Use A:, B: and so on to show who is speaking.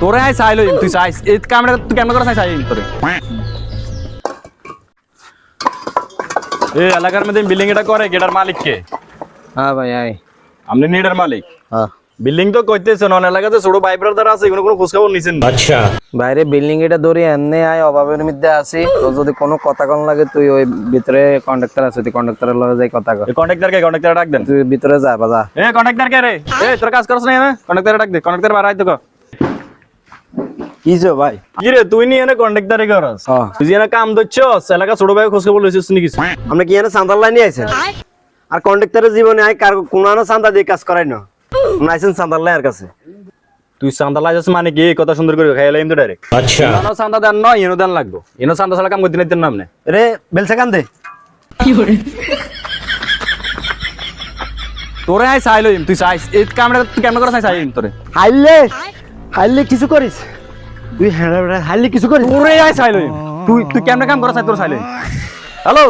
A: তোরে আই চাইলো তুই চাইস। এই কামটা তুই করে চাই চাই তোরে। এই এলাকার মধ্যে বিল্ডিং এটা করে গেটার মালিক কে
B: হ্যাঁ ভাই আয়।
A: আপনি নিডার মালিক।
B: হ্যাঁ।
A: বিল্ডিং তো কইতেছে নন এলাকাতে ছোট ভাই ব্রাদার আছে এগুলো কোনো খোঁজ খবর নিছেন না।
B: বাইরে বিল্ডিং এটা ধরে এনে আয় অভাবের মধ্যে আছি। তো যদি কোনো কথা কন লাগে তুই ওই ভিতরে কন্ডাক্টর আছে তুই কন্ডাক্টরের লগে যাই কথা কর।
A: এই কন্ট্রাক্টর কে কন্ট্রাক্টর ডাক দেন।
B: তুই ভিতরে যা বাজা।
A: এ কন্ট্রাক্টর কে রে? এ তোর কাজ করছ না এনে? কন্ট্রাক্টর ডাক দে কন্ট্রাক্টর বাড়াই তো
B: কিছো ভাই?
A: কি তুই নি এনে কন্ট্রাক্টরে করস
B: হ্যাঁ।
A: তুই যে এনে কাম দচ্ছস এলাকা ছোট ভাই খোঁজ খবর লইছিস নি কিছু?
B: আমরা কি এনে চান্দার লাইনে আইছেন আর কন্ডাক্টরের জীবনে আয় কার কোনো চান্দা দিয়ে কাজ করাই না। আমরা আইছেন লাইনের কাছে?
A: তুই চান্দা লাইছিস মানে কি? কথা সুন্দর করে খাইলে কিন্তু ডাইরেক্ট আচ্ছা। এনো চান্দা দেন নয় এনো দেন লাগবো। এনো চান্দা ছাড়া কাম করতে নাই নাম নে।
B: রে বেলসা কান দে।
A: তোরে আই চাইলো তুই চাইস এই কামটা তুই কেমন করে চাই চাই তোরে।
B: হাইলে হাইলে কিছু করিস? তুই হ্যাঁ হাইলে কিছু করিস?
A: আই চাইলো তুই তুই কেমন কাম করা চাই তোর চাইলে হ্যালো?